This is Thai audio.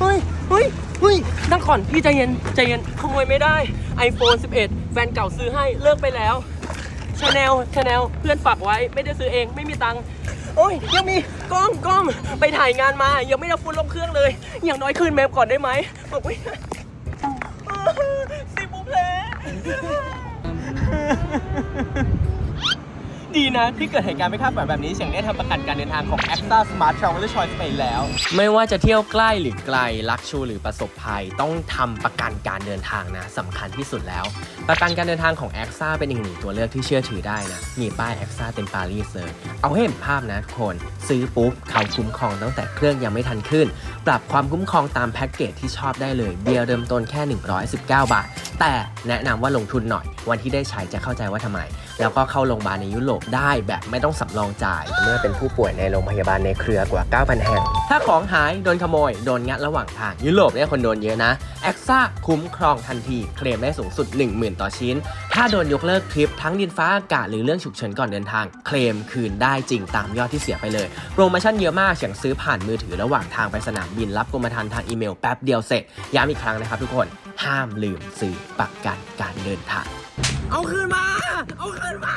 เฮ้ยเฮ้ยเฮ้ยนั่งก่อนพี่ใจเย็นใจเย็นขโมยไม่ได้ iPhone 11 แฟนเก่าซื้อให้เลิกไปแล้วชาแนลชาแนลเพื่อนฝากไว้ไม่ได้ซื้อเองไม่มีตังค์โอ้ยยังมีกล้องกล้องไปถ่ายงานมา ยังไม่ได้ฟุ้นลงเครื่องเลย อย่างน้อยคืนแมปก่อนได้ไหมบอกไม่ได้สิบุเพล ดีนะ ที่เกิดเหตุการณ์ไม่คาดฝันแบบนี้เฉียงได้ทำประกันการเดินทางของ a x a Smart Traveler Choice ไปแล้ว ไม่ว่าจะเที่ยวใกล้หรือไกลลักชูหรือประสบภัย ต้องทำประกันการเดินทางนะสำคัญที่สุดแล้ว ประกันการเดินทางของ a x a เป็นอีกหนึ่งตัวเลือกที่เชื่อถือได้นะมีป้าย a x a เต็มปารีสเลยเอาให้เห็นภาพนะทุกคน ซื้อปุ๊บเขาคุ้มครองตั้งแต่เครื่องยังไม่ทันขึ้น ปรับความคุ้มครองตามแพ็กเกจที่ชอบได้เลยเบียเริ่มต้นแค่ 119 บาท แต่แนะนำว่าลงทุนหน่อย วันที่ได้ใช้จะเข้าใจว่าทำไม แล้วก็เข้าโรงพยาบาลในยุโรปได้แบบไม่ต้องสำรองจ่าย เมื่อเป็นผู้ป่วยในโรงพยาบาลในเครือกว่า 9,000 แห่ง ถ้าของหายโดนขโมย โดนงัดระหว่างทางยุโรปเนี่ยคนโดนเยอะนะแอคซ่าคุ้มครองทันที เคลมได้สูงสุด 10,000 ต่อชิ้น ถ้าโดนยกเลิกทริปทั้งดินฟ้าอากาศหรือเรื่องฉุกเฉินก่อนเดินทาง เคลมคืนได้จริงตามยอดที่เสียไปเลย โปรโมชั่นเยอะมากอย่างซื้อผ่านมือถือระหว่างทางไปสนามบินรับกรมธรรม์ทางอีเมลแป๊บเดียวเสร็จย้ำอีกครั้งนะครับทุกคนห้ามลืมซื้อประกันการเดินทาง เอาคืนมา เอาคืนมา